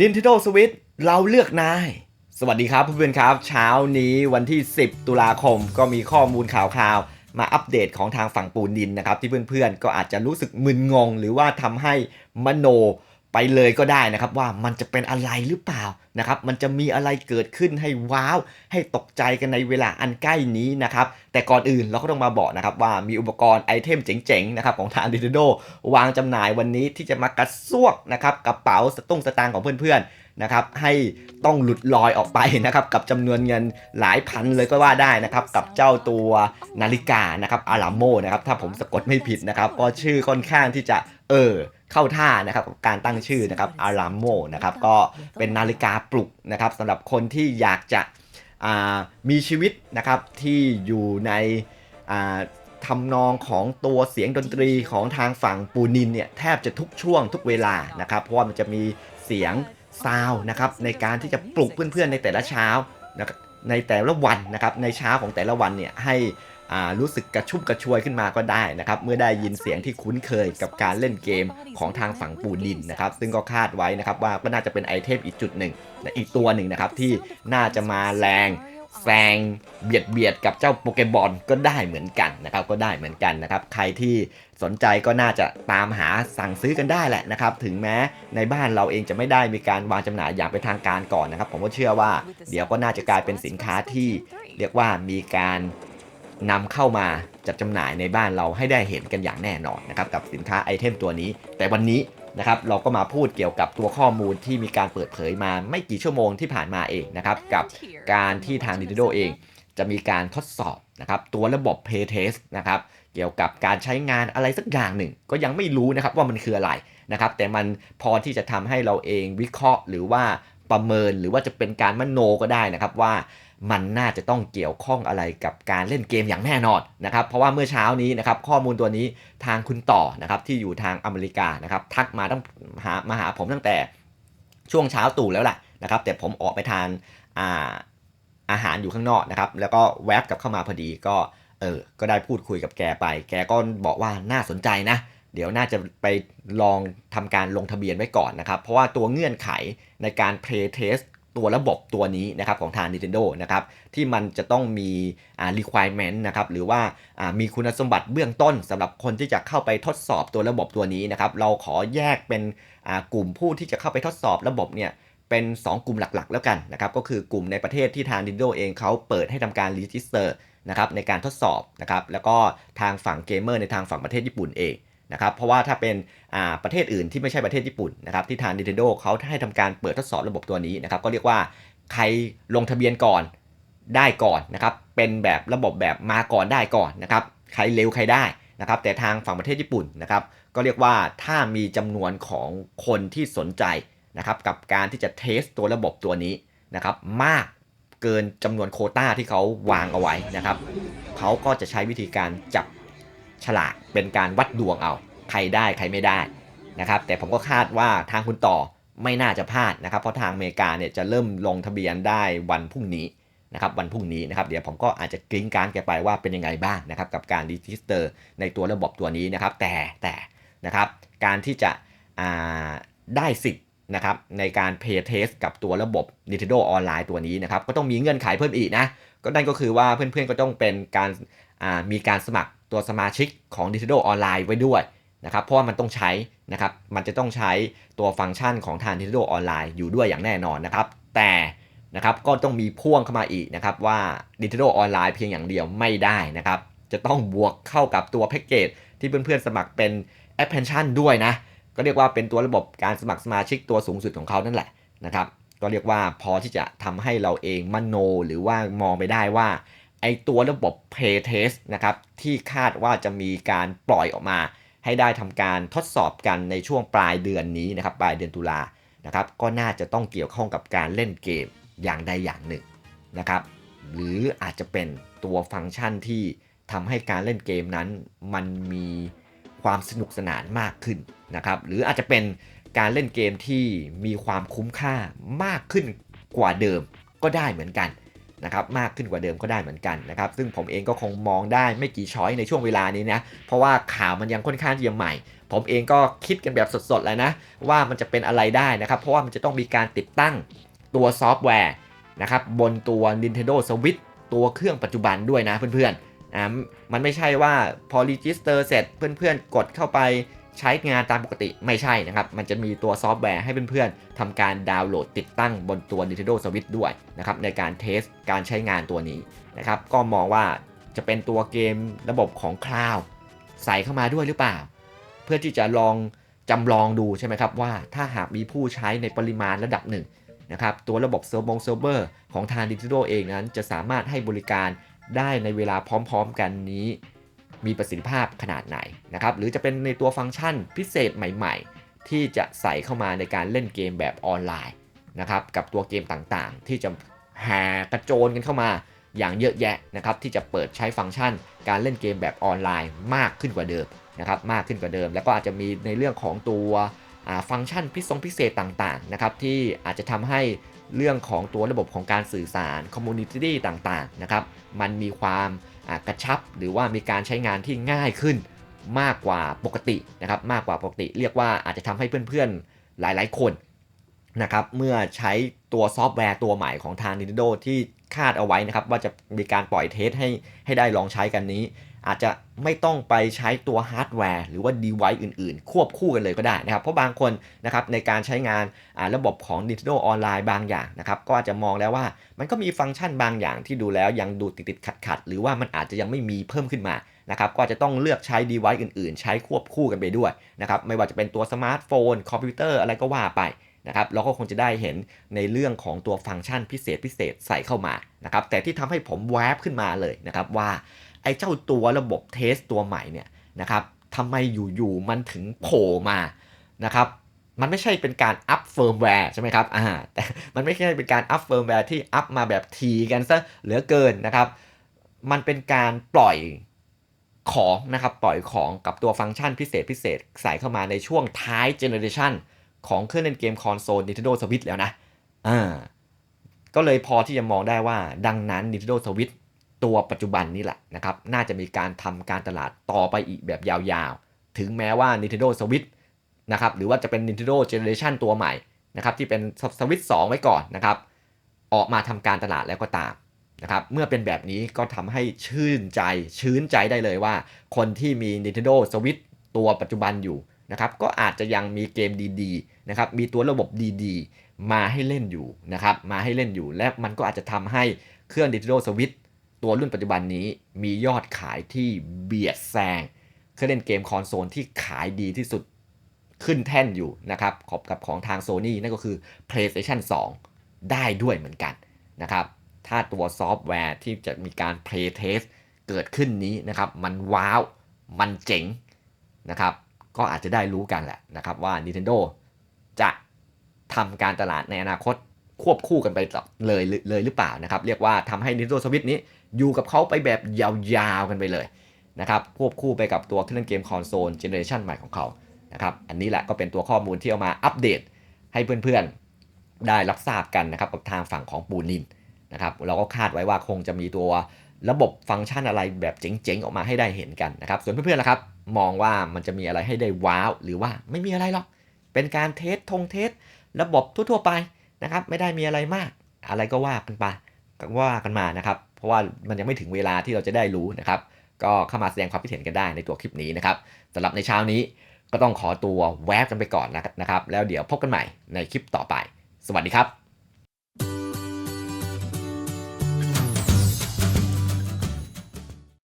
Nintendo Switch เราเลือกนาย สวัสดีครับเพื่อนๆครับ เช้านี้วันที่ 10 ตุลาคมก็มีข้อมูลข่าวๆมาอัปเดตของทางฝั่งปูนินนะครับ ที่เพื่อนๆก็อาจจะรู้สึกมึนงง หรือว่าทำให้มโน ไปเลยก็ได้นะครับว่ามันจะเป็นอะไรหรือเปล่านะครับมันจะมีอะไรเกิดขึ้นให้ว้าว ให้ตกใจกันในเวลาอันใกล้นี้นะครับแต่ก่อนอื่นเราก็ต้องมาบอกนะครับว่ามีอุปกรณ์ไอเทมเจ๋งๆนะครับของทาง Nintendo วางจำหน่ายวันนี้ที่จะมากระซวกนะครับกระเป๋าสตุ้งสตางค์ของเพื่อนๆนะครับให้ต้องหลุดลอยออกไปนะครับกับจำนวนเงินหลายพันเลยก็ว่าได้นะครับกับเจ้าตัวนาฬิกานะครับอาราโมนะครับถ้าผมสะกดไม่ผิดนะครับก็ชื่อค่อนข้างที่จะเออ เข้าท่านะครับกับการตั้งชื่อนะครับอารามโมนะครับก็เป็นนาฬิกาปลุกนะครับสำหรับคนที่อยากจะอ่ามีชีวิตนะครับที่อยู่ในอ่าทำนองของตัวเสียงดนตรีของทางฝั่งปูนินเนี่ยแทบจะทุกช่วงทุกเวลานะครับเพราะว่ามันจะมีเสียงซาวน์นะครับในการที่จะปลุกเพื่อนๆในแต่ละเช้านะครับในแต่ละวันนะครับในเช้าของแต่ละวันเนี่ยให้อ่า รู้สึกกระชุ่มกระชวยขึ้นมาก็ได้นะครับเมื่อได้ยินเสียงที่คุ้นเคยกับการเล่นเกมของทางฝั่งปูดินนะครับซึ่งก็คาดไว้นะครับว่าก็น่าจะเป็นไอเทมอีกจุดหนึ่งอีกตัวหนึ่งนะครับที่น่าจะมาแรงแซงเบียดเบียดกับเจ้าโปเกบอลก็ได้เหมือนกันนะครับก็ได้เหมือนกันนะครับใครที่สนใจก็น่าจะตามหาสั่งซื้อกันได้แหละนะครับถึงแม้ในบ้านเราเองจะไม่ได้มีการวางจำหน่ายอย่างเป็นทางการก่อนนะครับ ผมก็เชื่อว่าเดี๋ยวก็น่าจะกลายเป็นสินค้าที่เรียกว่ามีการ นำเข้ามาจัดจำหน่ายในบ้านเราให้ได้เห็นกันอย่างแน่นอนนะครับกับสินค้าไอเทมตัวนี้ แต่วันนี้นะครับเราก็มาพูดเกี่ยวกับตัวข้อมูลที่มีการเปิดเผยมาไม่กี่ชั่วโมงที่ผ่านมาเองนะครับกับการที่ทาง Nintendo เองจะมีการทดสอบนะครับตัวระบบ Playtest นะครับเกี่ยวกับการใช้งานอะไรสักอย่างหนึ่ง ก็ยังไม่รู้นะครับว่ามันคืออะไรนะครับแต่มันพอที่จะทำให้เราเองวิเคราะห์หรือว่า ประเมินหรือว่าจะเป็นการมโนก็ได้นะครับว่ามันน่าจะต้องเกี่ยวข้องอะไรกับการเล่นเกมอย่างแน่นอนนะครับ เพราะว่าเมื่อเช้านี้นะครับข้อมูลตัวนี้ทางคุณต่อนะครับที่อยู่ทางอเมริกานะครับทักมาตั้งหามาหาผมตั้งแต่ช่วงเช้าตู่แล้วแหละนะครับ แต่ผมออกไปทานอ่าอาหารอยู่ข้างนอกนะครับแล้วก็แวบกลับเข้ามาพอดีก็เออก็ได้พูดคุยกับแกไป แกก็บอกว่าน่าสนใจนะ เดี๋ยวน่าจะไปลองทำการลงทะเบียนไว้ก่อนนะครับ เพราะว่าตัวเงื่อนไขในการ play test ตัวระบบตัวนี้นะครับของทาง Nintendo นะครับที่มันจะต้องมีอ่า requirement นะครับหรือว่าอ่ามีคุณสมบัติเบื้องต้นสำหรับคนที่จะเข้าไปทดสอบตัวระบบตัวนี้นะครับเราขอแยกเป็นอ่ากลุ่มผู้ที่จะเข้าไปทดสอบระบบเนี่ยเป็น 2 กลุ่มหลักๆ แล้วกันนะครับก็คือกลุ่มในประเทศที่ทาง Nintendo เองเขาเปิดให้ทำการ register นะครับในการทดสอบนะครับแล้วก็ทางฝั่งเกมเมอร์ในทางฝั่งประเทศญี่ปุ่นเอง นะครับเพราะว่าถ้าเป็นประเทศอื่นที่ไม่ใช่ประเทศญี่ปุ่นนะครับที่ทาง Nintendo เขาให้ทำการเปิดทดสอบระบบตัวนี้นะครับก็เรียกว่าใครลงทะเบียนก่อนได้ก่อนนะครับเป็นแบบระบบแบบมาก่อนได้ก่อนนะครับใครเร็วใครได้นะครับแต่ทางฝั่งประเทศญี่ปุ่นนะครับก็เรียกว่าถ้ามีจำนวนของคนที่สนใจนะครับกับการที่จะเทสตัวระบบตัวนี้นะครับมากเกินจำนวนโคต้าที่เขาวางเอาไว้นะครับเขาก็จะใช้วิธีการจับ ฉลากเป็นการวัดดวงเอา ใครได้ใครไม่ได้นะครับ แต่ผมก็คาดว่าทางคุณต่อไม่น่าจะพลาดนะครับ เพราะทางอเมริกาเนี่ยจะเริ่มลงทะเบียนได้วันพรุ่งนี้นะครับวันพรุ่งนี้นะครับเดี๋ยวผมก็อาจจะกริ้งการแกไปว่าเป็นยังไงบ้างนะครับกับการดีจิสเตอร์ในตัวระบบตัวนี้นะครับ แต่แต่นะครับการที่จะได้สิทธิ์นะครับในการ Pay Test กับตัวระบบ Nintendo ออนไลน์ตัวนี้นะครับก็ต้องมีเงื่อนไขเพิ่มอีกนะก็นั่นก็คือว่าเพื่อนๆก็ต้องเป็นการมีการสมัคร ตัวสมาชิกของ Nintendo ออนไลน์ไว้ด้วยนะครับเพราะว่ามันต้องใช้นะครับมันจะต้องใช้ตัวฟังก์ชันของทาง Nintendo ออนไลน์อยู่ด้วยอย่างแน่นอนนะครับ แต่นะครับก็ต้องมีพ่วงเข้ามาอีกนะครับว่า Nintendo ออนไลน์เพียงอย่างเดียวไม่ได้นะครับจะต้องบวกเข้ากับตัวแพ็กเกจที่เพื่อนๆสมัครเป็น Expansion ด้วยนะ ก็เรียกว่าเป็นตัวระบบการสมัครสมาชิกตัวสูงสุดของเขานั่นแหละนะครับก็เรียกว่าพอที่จะทำให้เราเองมโนหรือว่ามองไปได้ว่า ไอตัวระบบ Playtest นะครับที่คาดว่าจะมีการปล่อยออกมา ให้ได้ทำการทดสอบกันในช่วงปลายเดือนนี้นะครับปลายเดือนตุลานะครับก็น่าจะต้องเกี่ยวข้องกับการเล่นเกมอย่างใดอย่างหนึ่งนะครับหรืออาจจะเป็นตัวฟังก์ชันที่ทำให้การเล่นเกมนั้นมันมีความสนุกสนานมากขึ้นนะครับหรืออาจจะเป็นการเล่นเกมที่มีความคุ้มค่ามากขึ้นกว่าเดิมก็ได้เหมือนกัน นะครับมากขึ้นกว่าเดิมก็ได้เหมือนกันนะครับซึ่งผมเองก็คงมองได้ไม่กี่ช้อยในช่วงเวลานี้นะเพราะว่าข่าวมันยังค่อนข้างที่จะใหม่ ผมเองก็คิดกันแบบสดๆเลยนะว่ามันจะเป็นอะไรได้นะครับเพราะว่ามันจะต้องมีการติดตั้งตัวซอฟต์แวร์นะครับบนตัว Nintendo Switch ตัวเครื่องปัจจุบันด้วยนะเพื่อนๆนะมันไม่ใช่ว่าพอรีจิสเตอร์เสร็จเพื่อนๆ กดเข้าไป ใช้งานตามปกติไม่ใช่นะครับ มันจะมีตัวซอฟต์แวร์ให้เพื่อนๆทำการดาวน์โหลดติดตั้งบนตัว Nintendo Switch ด้วยนะครับในการเทสการใช้งานตัวนี้นะครับก็มองว่าจะเป็นตัวเกมระบบของคลาวใส่เข้ามาด้วยหรือเปล่า เพื่อที่จะลองจำลองดูใช่ไหมครับว่าถ้าหากมีผู้ใช้ในปริมาณระดับหนึ่งนะครับตัวระบบเซิร์ฟงเซิร์ฟเวอร์ของทาง Nintendo เองนั้น จะสามารถให้บริการได้ในเวลาพร้อม ๆ กันนี้ มีประสิทธิภาพขนาดไหนนะครับหรือจะเป็นในตัวฟังก์ชันพิเศษใหม่ๆ ที่จะใส่เข้ามาในการเล่นเกมแบบออนไลน์นะครับกับตัวเกมต่างๆ ที่จะแห่กระโจนกันเข้ามาอย่างเยอะแยะนะครับที่จะเปิดใช้ฟังก์ชัน การเล่นเกมแบบออนไลน์มากขึ้นกว่าเดิมนะครับมากขึ้นกว่าเดิม แล้วก็อาจจะมีในเรื่องของตัวฟังก์ชันพิเศษพิเศษต่างๆนะครับที่อาจจะทำให้เรื่องของตัวระบบของการสื่อสารคอมมูนิตี้ต่างๆนะครับมันมีความ กระชับ หรือว่ามีการใช้งานที่ง่ายขึ้นมากกว่าปกตินะครับมากกว่าปกติ เรียกว่าอาจจะทำให้เพื่อนๆหลายๆคนนะครับเมื่อใช้ตัวซอฟต์แวร์ตัวใหม่ของทาง Nintendo ที่คาดเอาไว้นะครับว่าจะมีการปล่อยเทสให้ให้ได้ลองใช้กันนี้ อาจจะไม่ต้องไปใช้ตัวฮาร์ดแวร์หรือว่า device อื่นๆ ควบคู่กันเลยก็ได้นะครับ เพราะบางคนนะครับในการใช้งานระบบของ Nintendo ออนไลน์บางอย่างนะครับก็อาจจะมองแล้วว่ามันก็มีฟังก์ชันบางอย่างที่ดูแล้วยังดูติดๆขัดๆ หรือว่ามันอาจจะยังไม่มีเพิ่มขึ้นมานะครับก็จะต้องเลือกใช้ device อื่นๆ ใช้ควบคู่กันไปด้วยนะครับไม่ว่าจะเป็นตัวสมาร์ทโฟนคอมพิวเตอร์อะไรก็ว่าไปนะครับเราก็คงจะได้เห็นในเรื่องของตัวฟังก์ชันพิเศษพิเศษใส่เข้ามานะครับแต่ที่ทำให้ผมแวบขึ้นมาเลยนะครับว่า อ้เจ้าตัวระบบเทสตัวใหม่เนี่ยนะครับทำไมอยู่ๆมันถึงโผล่มานะครับมันไม่ใช่เป็นการอัพเฟิร์มแวร์ใช่ไหมครับอ่าแต่มันไม่ใช่เป็นการอัพเฟิร์มแวร์ที่อัพมาแบบทีกันซะเหลือเกินนะครับ มันเป็นการปล่อยของนะครับปล่อยของกับตัวฟังก์ชันพิเศษพิเศษใส่เข้ามาในช่วงท้ายเจเนอเรชันของเครื่องเล่นเกมคอนโซล Nintendo Switch แล้วนะอ่าก็เลยพอที่จะมองได้ว่าดังนั้น Nintendo Switch ตัวปัจจุบันนี้แหละนะครับ น่าจะมีการทำการตลาดต่อไปอีกแบบยาวๆ ถึงแม้ว่า Nintendo Switch นะครับ หรือว่าจะเป็น Nintendo Generation ตัวใหม่นะครับ ที่เป็น Switch 2 ไว้ก่อนนะครับ ออกมาทำการตลาดแล้วก็ตามนะครับ เมื่อเป็นแบบนี้ก็ทำให้ชื่นใจ ชื้นใจได้เลยว่า คนที่มี Nintendo Switch ตัวปัจจุบันอยู่นะครับ ก็อาจจะยังมีเกมดีๆนะครับ มีตัวระบบดีๆ มาให้เล่นอยู่นะครับ มาให้เล่นอยู่ และมันก็อาจจะทำให้เครื่อง Nintendo Switch ตัวรุ่นปัจจุบันนี้มียอดขายที่เบียดแซงเครื่องเล่นเกมคอนโซลที่ขายดีที่สุดขึ้นแท่นอยู่นะครับขอบกับของทาง Sony นั่นก็คือ PlayStation 2 ได้ด้วยเหมือนกันนะครับถ้าตัวซอฟต์แวร์ที่จะมีการ Play Test เกิดขึ้นนี้นะครับมันว้าว มันเจ๋งนะครับก็อาจจะได้รู้กันแหละนะครับว่า Nintendo จะทำการตลาดในอนาคต ควบคู่กันไปเลยเลยหรือเปล่านะครับ เรียกว่าทำให้ Nintendo Switch นี้อยู่กับเขาไปแบบยาวๆกันไปเลยนะครับควบคู่ไปกับตัวเครื่องเกมคอนโซลเจเนอเรชันใหม่ของเขานะครับอันนี้แหละก็เป็นตัวข้อมูลที่เอามาอัปเดตให้เพื่อนๆได้รับทราบกันนะครับกับทางฝั่งของปูนินนะครับเราก็คาดไว้ว่าคงจะมีตัวระบบฟังก์ชันอะไรแบบเจ๋งๆ ออกมาให้ได้เห็นกันนะครับส่วนเพื่อนๆล่ะครับ มองว่ามันจะมีอะไรให้ได้ว้าว หรือว่าไม่มีอะไรหรอกเป็นการเทสทงเทสระบบทั่วๆไป นะครับ ไม่ได้มีอะไรมาก อะไรก็ว่ากันไปว่ากันมานะครับ เพราะว่ามันยังไม่ถึงเวลาที่เราจะได้รู้นะครับ ก็เข้ามาแสดงความคิดเห็นกันได้ในตัวคลิปนี้นะครับสำหรับในเช้านี้ก็ต้องขอตัวแวบกันไปก่อนนะครับ แล้วเดี๋ยวพบกันใหม่ในคลิปต่อไป สวัสดีครับ